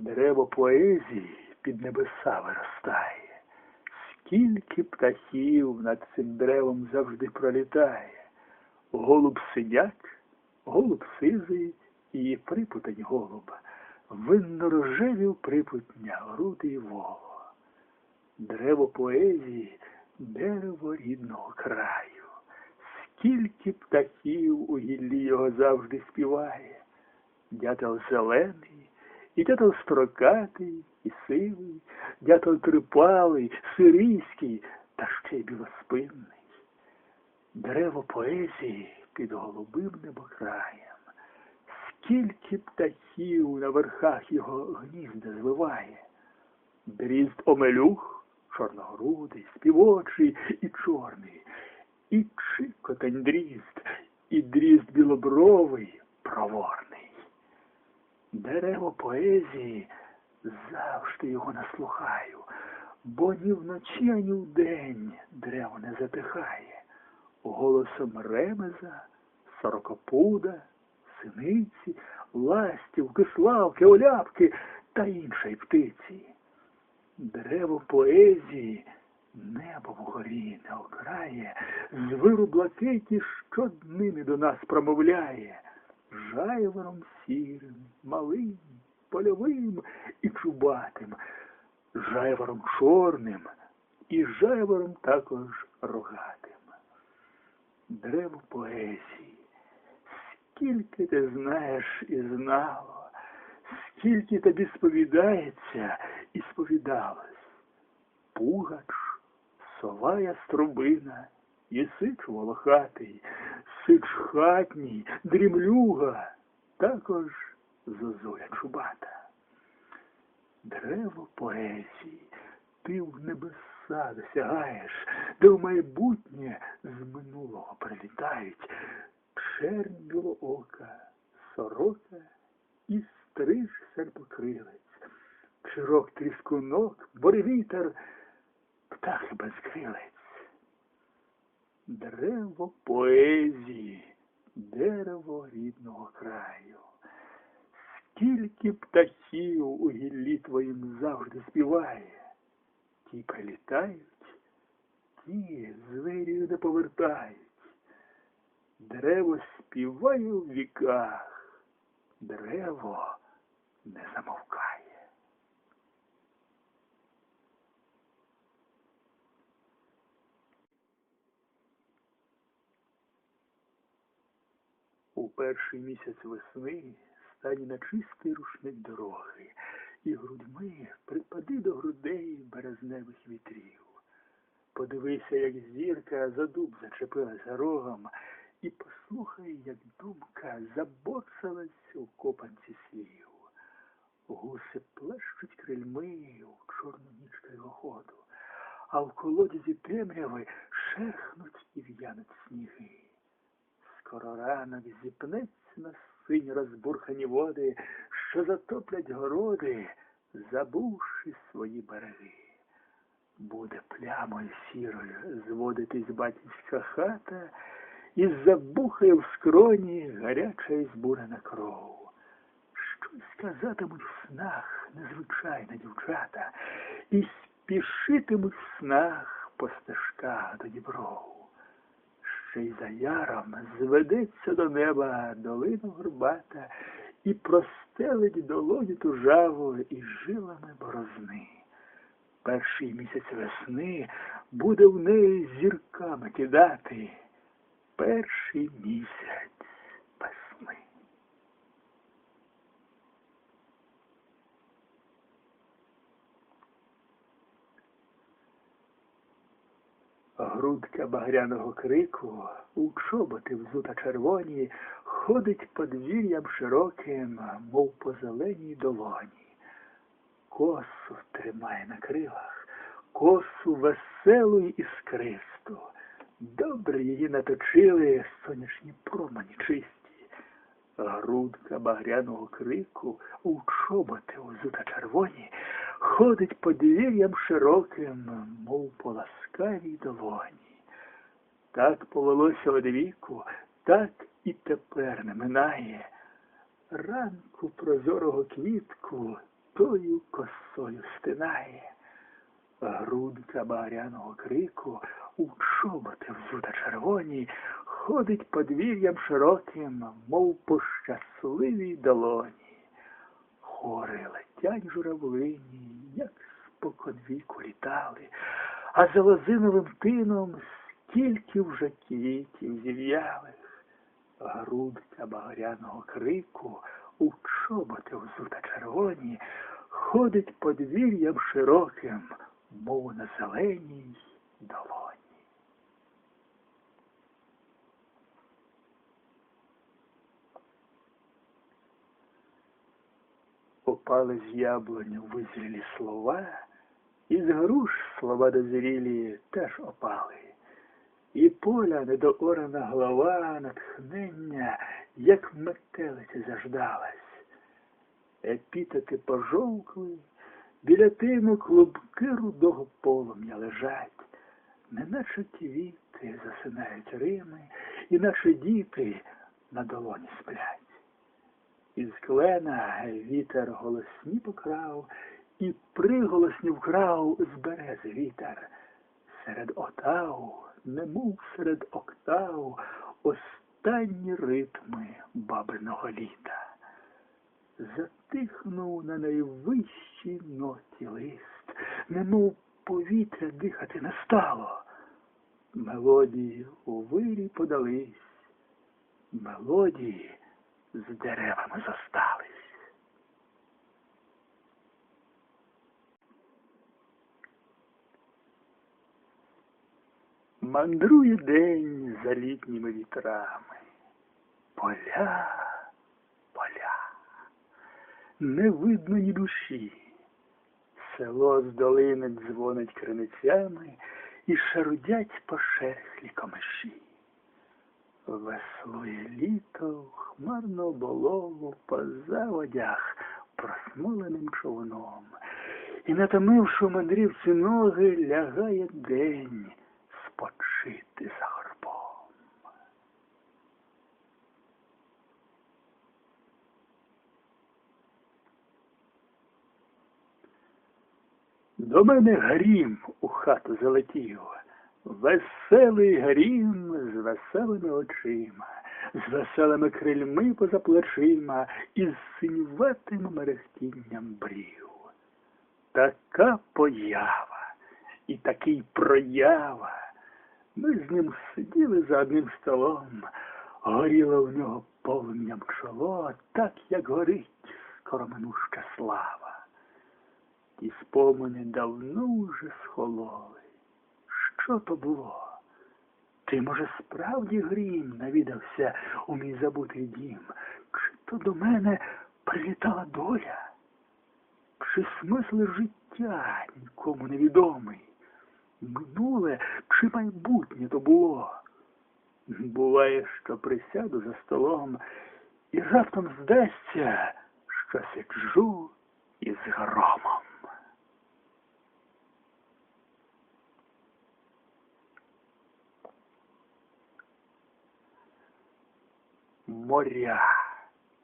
Дерево поезії під небеса виростає. Скільки птахів над цим деревом завжди пролітає. Голуб синяк, голуб сизий і припутень голуба. Винно рожевів припутня, груди й воло. Дерево поезії, дерево рідного краю. Скільки птахів у гіллі його завжди співає. Дятел зелений, і дятел строкатий, і сивий, дятел трипалий, сирійський, та ще й білоспинний. Дерево поезії під голубим небокраєм. Скільки птахів на верхах його гнізда звиває. Дрізд омелюх, чорногрудий, співочий і чорний, і чикотень дрізд, і дрізд білобровий, проворний. Дерево поезії завжди його наслухаю, бо ні вночі, ані вдень дерево не затихає. Голосом ремеза, сорокопуда, синиці, ластівки, славки, оляпки та іншої птиці. Дерево поезії небо вгорі не окрає, з виру блакиті щоднини до нас промовляє, жайвором сірим, малим, польовим і чубатим, жайвором чорним і жайвором також рогатим. Дерево поезії, скільки ти знаєш і знало, скільки тобі сповідається і сповідалось. Пугач, сова яструбина, і сич волохатий, сич хатній, дрімлюга, також зозуля чубата. Дерево поезії, ти в небеса досягаєш, де в майбутнє з минулого прилітають чернь білоока, сорока і стриж серпокрилець, Чирок тріскунок, боревітер, птахи безкрилець. Дерево поезії, дерево рідного краю. Скільки птахів у гіллі твоїм завжди співає, ті прилітають, ті звирію не повертають. Дерево співає в віках, дерево не замовкає. У перший місяць весни стані на чистий рушник дороги, і грудьми припади до грудей березневих вітрів. Подивися, як зірка за дуб зачепилася рогом, і послухай, як думка забоцалась у копанці слів. Гуси плещуть крильми у чорну ніч ходу, а в колодязі темряви шерхнуть і в'януть сніги. Скоро ранок зіпнеться на синь розбурхані води, що затоплять городи, забувши свої береги. Буде плямою сірою зводитись батьківська хата, і забухає в скроні гаряча і збурена кров. Щось сказатимуть в снах незвичайна дівчата, і спішитимуть в снах по стежках до дібров й за яром зведеться до неба долину горбата і простелить долоні тужаву і жилами борозни. Перший місяць весни буде в неї зірками кидати. Перший місяць весни. Грудка багряного крику, у чоботи взута червоні, ходить подвір'ям широким, мов по зеленій долоні. Косу тримає на крилах, косу веселу й іскристу. Добре її наточили сонячні промені чисті. Грудка багряного крику, у чоботи взута червоні, ходить подвір'ям широким, мов по ласкавій долоні. Так повелося од віку, так і тепер не минає. Ранку прозорого квітку густою косою стинає. Грудка багряного крику у чоботи взута червоні, ходить подвір'ям широким, мов по щасливій долоні. Хори летять журавлині, як споконвіку літали, а за лозиновим тином скільки вже квітів зів'ялих. Грудка багряного крику у чоботи взута червоні, ходить подвір'ям широким, мов на зеленій долоні. Опали з яблунь визрілі слова, і з груш слова дозрілі теж опали. І поля недоорана голова, натхнення, як метелиця заждалась. Епітети пожовкли, біля тину клубки рудого полум'я лежать, неначе квіти засинають рими, і наші діти на долоні сплять. Із клена вітер голосні покрав, і приголосні вкрав з берези вітер. Серед отав, немов серед октав, останні ритми бабиного літа. Затихнув на найвищій ноті лист, немов повітря дихати не стало. Мелодії у вирі подались, мелодії з деревами зостались. Мандрує день за літніми вітрами. Поля, поля, не видно ні душі. Село з долини дзвонить криницями і шарудять пошерхлі комиші. Веслує літо, хмарно болову по заводях просмоленим човном, і, натомивши мандрівці ноги, лягає день До мене грім у хату залетів, веселий грім з веселими очима, з веселими крильми поза плечима і з синюватим мерехтінням брів. Така поява і такий проява. Ми з ним сиділи за одним столом, горіло в нього полум'ям чоло, так, як горить скороминуща слава. Ті спомини давно вже схололи. Що то було? Ти, може, справді грім навідався у мій забутий дім? Чи то до мене прилітала доля? Чи смисл життя нікому невідомий? Минуле чи майбутнє то було? Буває, що присяду за столом і раптом здасться, що сиджу із громом. Моря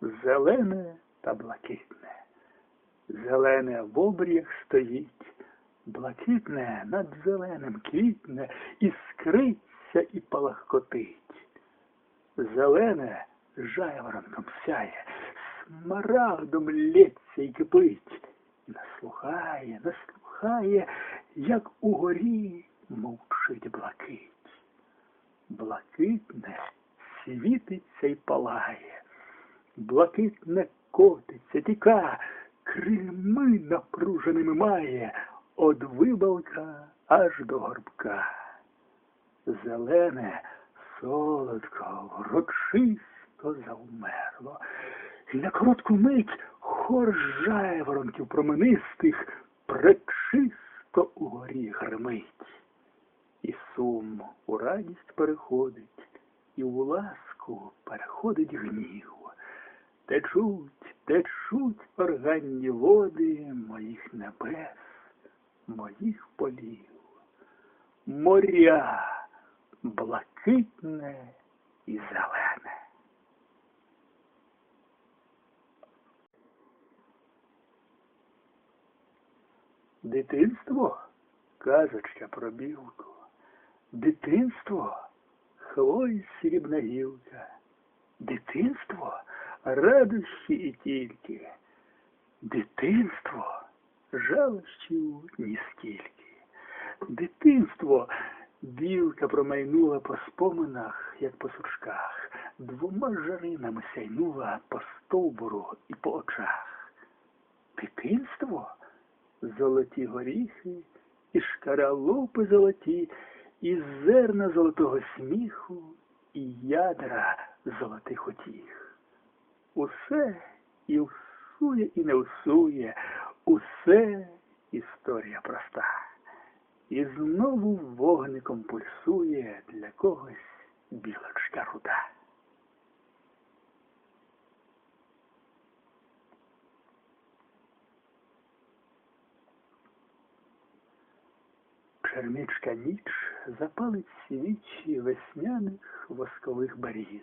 зелене та блакитне. Зелене в обріях стоїть, блакитне над зеленим квітне, іскриться і палахкотить. Зелене жайворонком сяє, смарагдом лється й кипить, наслухає, наслухає, як угорі мовчить блакить. Блакитне світиться й палає, блакитне котиться, тіка, крильми напруженими має од вибалка аж до горбка. Зелене, солодко, врочисто завмерло. На коротку мить хор жайворонків променистих пречисто угорі гримить. І сум у радість переходить, і у ласку переходить гнів. Течуть, течуть органні води моїх небес, моїх полів, моря блакитне і зелене. Дитинство казочка про білку. Дитинство хвої срібна гілка. Дитинство радощі і тільки. Дитинство жалощів ні скільки. Дитинство білка промайнула по споминах, як по сучках, двома жаринами сяйнула по стовбуру і по очах. Дитинство золоті горіхи, і шкаралупи золоті, і зерна золотого сміху, і ядра золотих утіх. Усе і усує, і не всує, усе історія проста. І знову вогником пульсує для когось білочка руда. Черничка ніч запалить свічі весняних воскових баріз.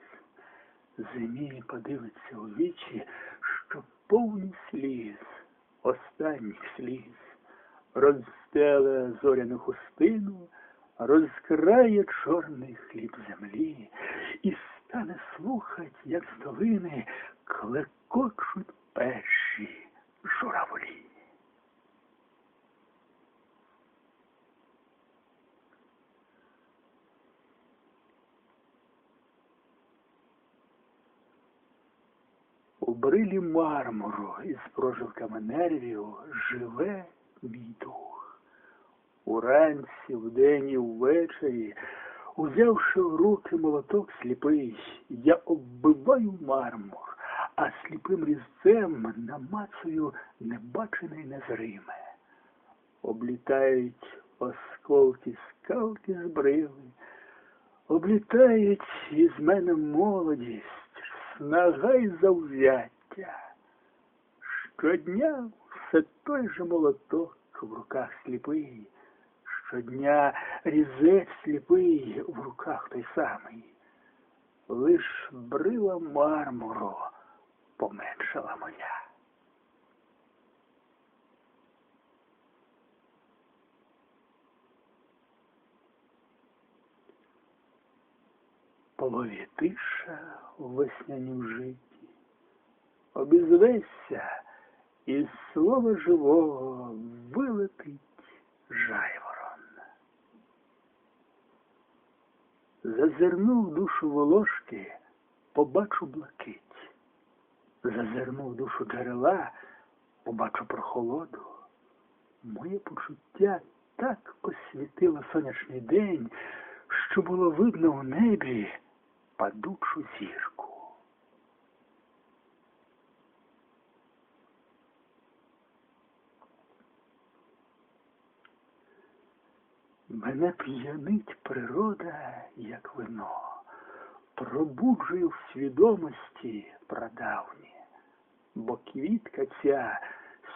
Зимі подивиться у вічі, що повні сліз, останніх сліз, розстеле зоряну хустину, розкрає чорний хліб землі і стане слухать, як з долини клекочуть перші журавлі. У брилі мармуру із прожилками нервів живе мій дух. Уранці, вдень і ввечері, узявши в руки молоток сліпий, я оббиваю мармур, а сліпим різцем намацую небачене й незриме. Облітають осколки скалки з брили, облітають із мене молодість снага й завзяття. Щодня все той же молоток в руках сліпий, щодня різець сліпий в руках той самий. Лиш брила мармуру поменшала моя. Полові тиша у веснянім житті, обізвесся, і з слова живого вилетить жайворон. Зазирнув душу волошки, побачу блакить. Зазирнув душу джерела, побачу прохолоду. Моє почуття так освітило сонячний день, що було видно в небі падучу зірку. Мене п'янить природа, як вино, пробуджує в свідомості прадавні, бо квітка ця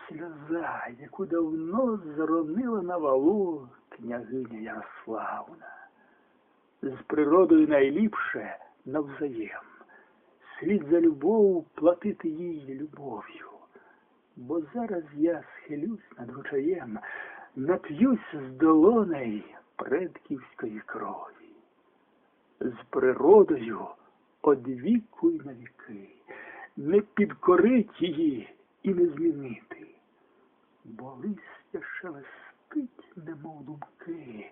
сльоза, яку давно зронила на валу княгиня Ярославна. З природою найліпше навзаєм. Слід за любов платити їй любов'ю. Бо зараз я схилюсь над ручаєм, нап'юсь з долоней предківської крові. З природою одвіку й навіки, не підкорить її і не змінити, бо листя шелестить, немов думки,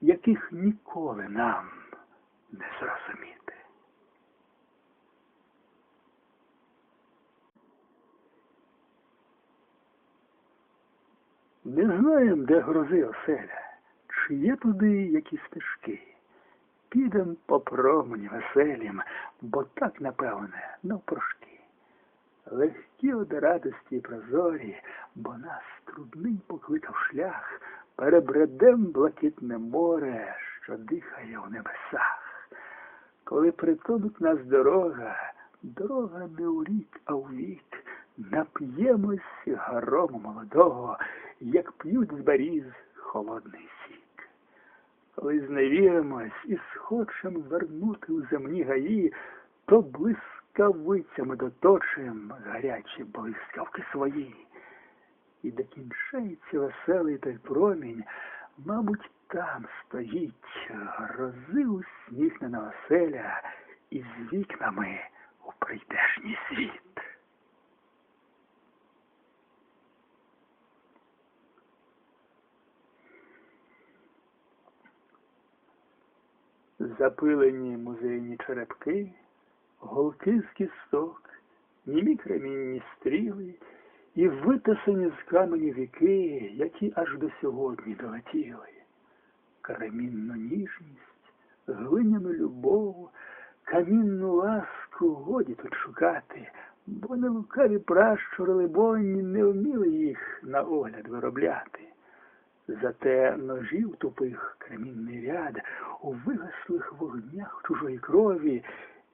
яких ніколи нам не зрозуміти. Не знаєм, де грози оселя, чи є туди які стежки. Підем по промені веселім, бо так, напевне, навпрошки. Легкі од радості й прозорі, бо нас трудний покликав шлях, перебредем блакитне море, що дихає у небесах. Коли притонуть нас дорога, дорога не у рік, а у вік, нап'ємось грому молодого, як п'ють з баріз холодний сік. Коли зневіримось і схочем вернути у земні гаї, то блискавицями доточим гарячі блискавки свої. і де кінчається веселий той промінь, мабуть, там стоїть грози усміхнена оселя із вікнами у прийдешній світ. Запилені музейні черепки, голки з кісток, німі кремінні стріли і витисані з каменю віки, які аж до сьогодні долетіли. Кремінну ніжність, глиняну любов, камінну ласку годі тут шукати, бо не лукаві пращури, либоні, не вміли їх на огляд виробляти. Зате ножів тупих кремінний ряд у вигаслих вогнях чужої крові,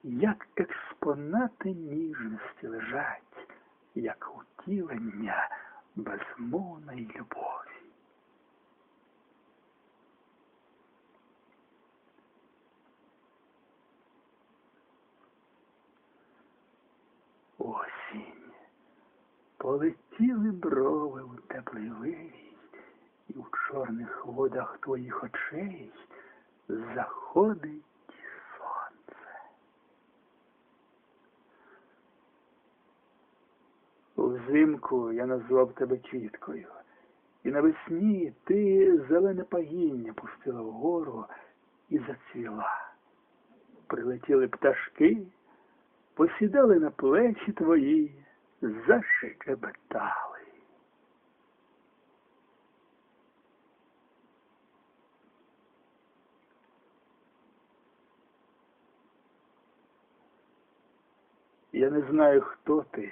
як експонати ніжності лежать, як утілення безмовної любові. Осінь. Полетіли брови у теплий вирій, і у чорних водах твоїх очей заходить сонце. Взимку я назвав тебе чіткою, і навесні ти зелене пагіння пустила вгору і зацвіла. Прилетіли пташки, посідали на плечі твої, зашекебетали. Я не знаю, хто ти,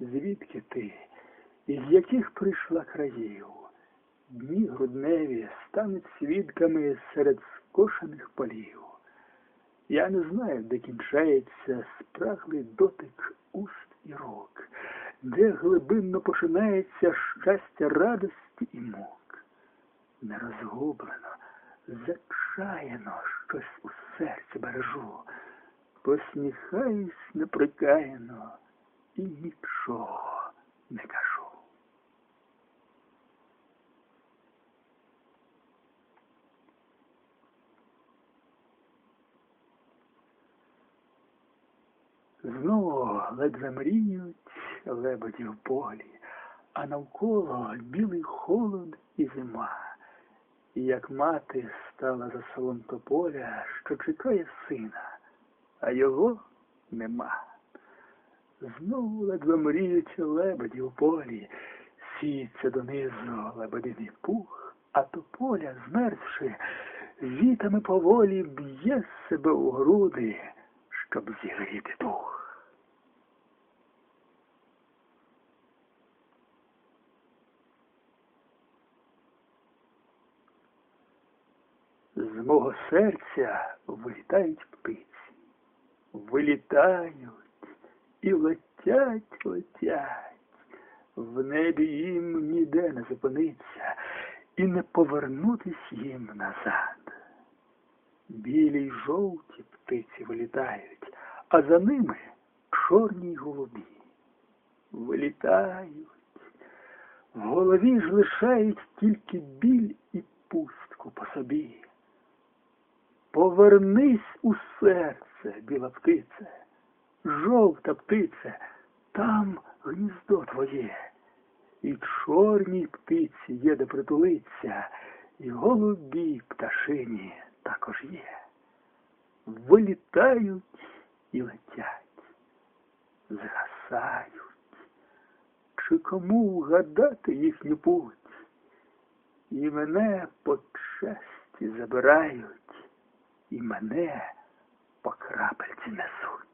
звідки ти, із яких прийшла країв. Дні грудневі стануть свідками серед скошених полів. Я не знаю, де кінчається спраглий дотик уст і рук, де глибинно починається щастя радості і мук. Нерозгублено, зачаяно щось у серці бережу посміхаюсь неприкаяно і нічого не кажу. Знову ледве мріють лебеді в полі, а навколо білий холод і зима. І як мати стала за салон тополя, що чекає сина а його нема. Знову ледве мріють лебеді в полі, сіється донизу лебединий пух, а тополя, змерзши, вітами поволі б'є себе у груди, щоб зігріти дух. З мого серця вилітають птиці вилітають і летять, летять. В небі їм ніде не зупиниться і не повернутись їм назад. Білі й жовті птиці вилітають, а за ними чорні й голубі. Вилітають, в голові ж лишають тільки біль і пустку по собі. Повернись у серце, біла птице, жовта птице, там гніздо твоє, і чорній птиці є де притулиться, і голубі пташині також є. Вилітають і летять, згасають. Чи кому вгадати їхню путь? І мене по честі забирають і мене по крапельці несуть.